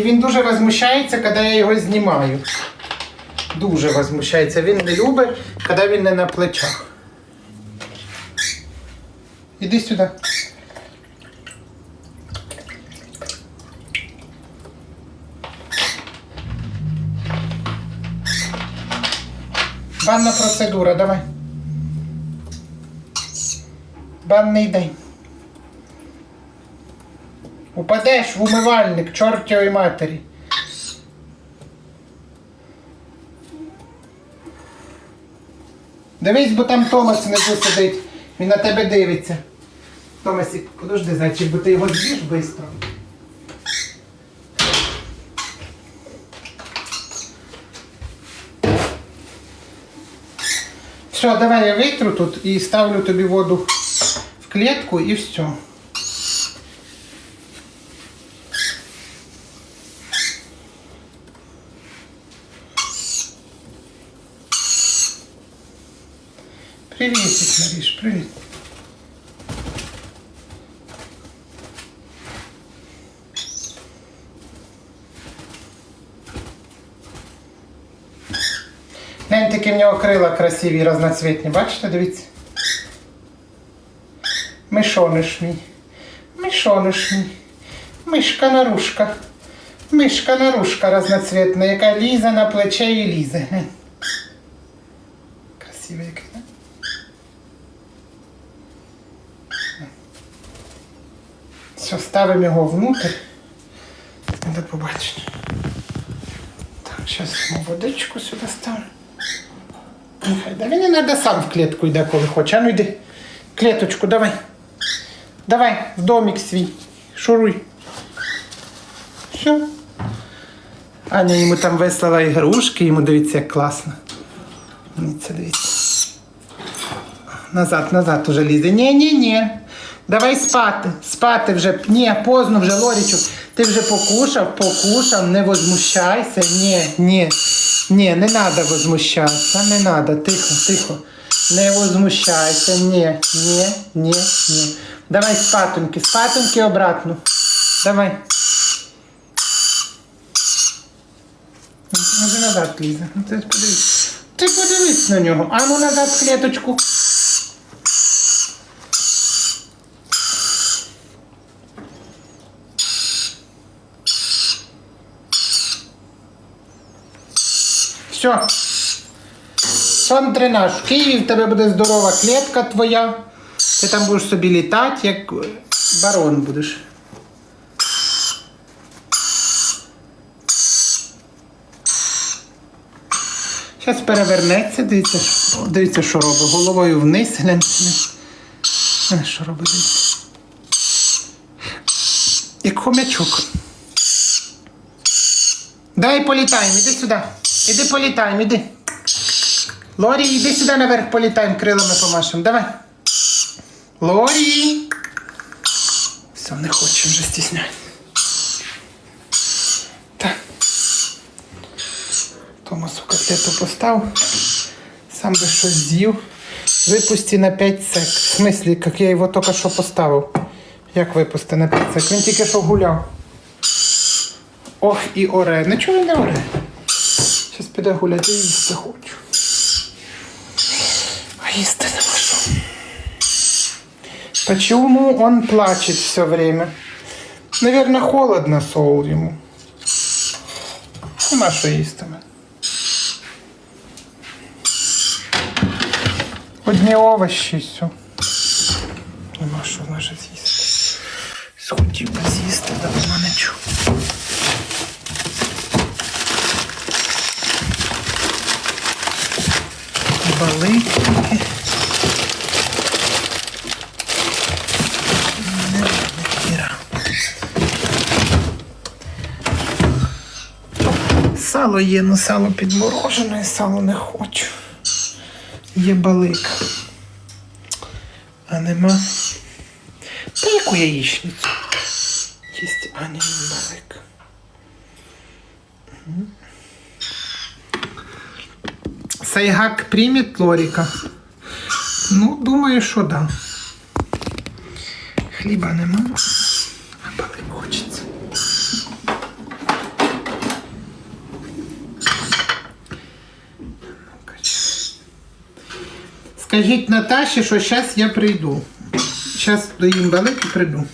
І він дуже возмущається, коли я його знімаю. Дуже возмущається. Він не любить, коли він не на плечах. Іди сюди. Банна процедура, давай. Банний день. Упадеш в умивальник чортової матері. Дивись, бо там Томас внизу сидить. Він на тебе дивиться. Томасик, подожди, зайчик, бо ти його зб'єш швидко. Все, давай я витру тут і ставлю тобі воду в клітку і все. Приветик, Мариш, привет. Глянь, такі в нього крила красиві, разноцвітні, бачите, дивіться. Мишониш мій. Мишониш мій. Мишка нарушка. Мишка нарушка разноцвітна, яка лізе на плече і лізе. Глянь. Красивий який, Все, ставимо його внутрь. До побачення. Так, зараз водичку сюди ставимо. Да він треба сам в клітку йде, коли хоче. А ну йди. Клеточку, давай. Давай, в домик свій. Шуруй. Все. Аня йому там веслала ігрушки, йому дивіться, як класно. Дивіться, дивіться. Назад, назад уже лізе. Ні, ні, ні. Давай спати. Спати вже. Ні, поздно вже, Лорічу. Ти вже покушав, покушав, не возмущайся. Ні, ні. Ні, не треба возмущатися, не треба. Тихо, тихо. Не возмущайся. Ні, ні, ні, ні. Давай спатоньки, спатоньки обратно. Давай. Може назад лізе. Ну, Ти подивись. Ти подивись на нього. А назад клеточку. Все. Сон тренаж. В Києві в тебе буде здорова клітка твоя. Ти там будеш собі літати, як барон будеш. Зараз перевернеться, дивіться, дивіться, що робить. Головою вниз, гляньте. Що робить? Дивіться. Як хомячок. Давай політаємо, іди сюди. Іди політаємо, іди. Лорі, іди сюди наверх політаємо, крилами помашемо. Давай. Лорі. Все, не хоче вже стісняти. Так. Томасу котлету постав. Сам би щось з'їв. Випусти на 5 сек. В смислі, як я його тільки що поставив. Як випусти на 5 сек? Він тільки що гуляв. Ох, і оре. Нічого він не оре. Зараз піде гуляти і їсти хочу. А їсти не можу. Почему он плачет все время? Наверное, холодно соул ему. Нема що їсти. в. Одні овощі і все. Нема що може з'їсти. Схотів би з'їсти, давно не чув. Балики. Сало є, але сало підморожене, сало не хочу. Є балик. А нема. Та яку яєчницю? Єсть, а не балик. Сайгак гак приміт Лоріка. Ну, думаю, що так. Да. Хліба нема. А палим хочеться. Скажіть Наташі, що зараз я прийду. Зараз доїм великий прийду.